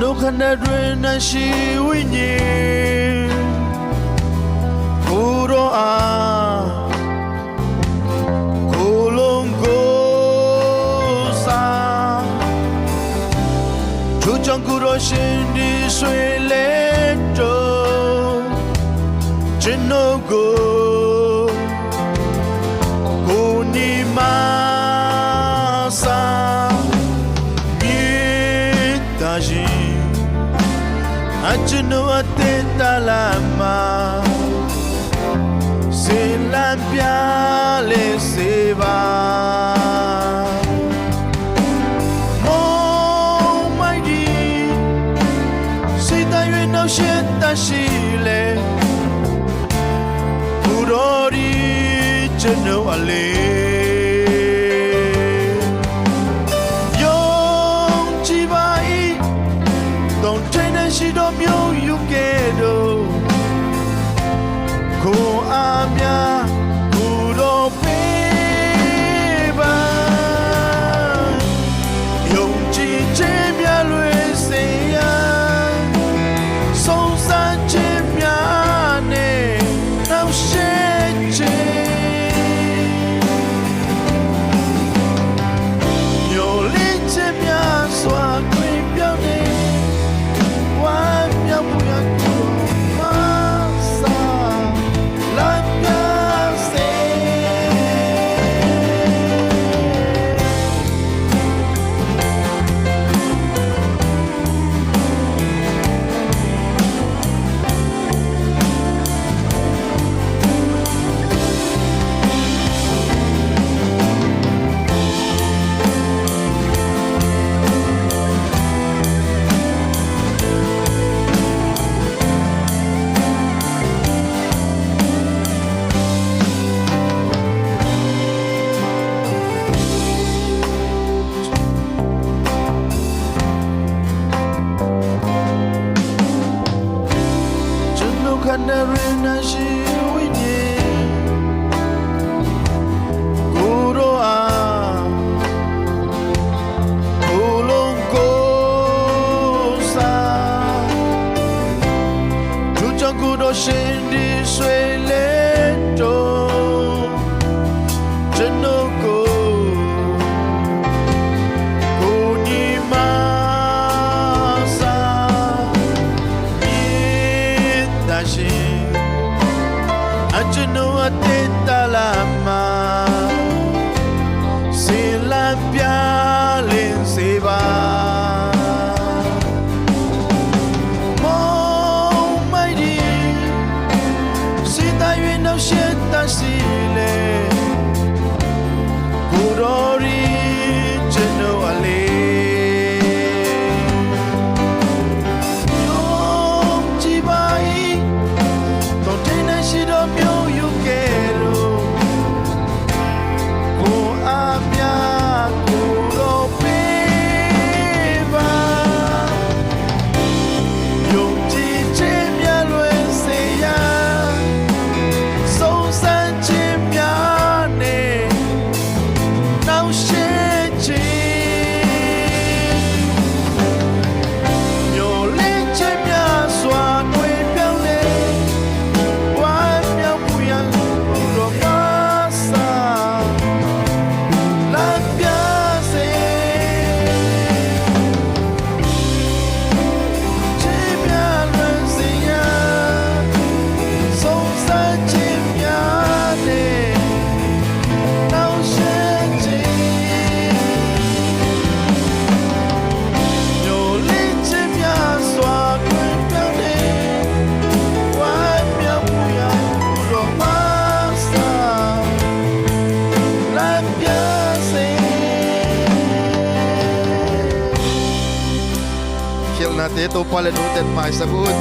နှုတ်ခန္ဓာတွင်၌ရှိဝိညာဉ်ဘုရောအားကိုလုံးကိုစာသူကြောင့်ကိုရရှင်ဒီဆွေလက်တော်ကျွန်ုပ်ကို Ajunu atetalama Selambia le seva Oh my dear Sita yue no sheta shile Purori chenu ale Sido mio yukedo Ko amia ကျွန်တော်အတေးတလာမှာစေလံပြလင်းစေပါရှင်တရှိလေကိုတော်ရီ mãos te Iyong natin ito palanutin maisagod.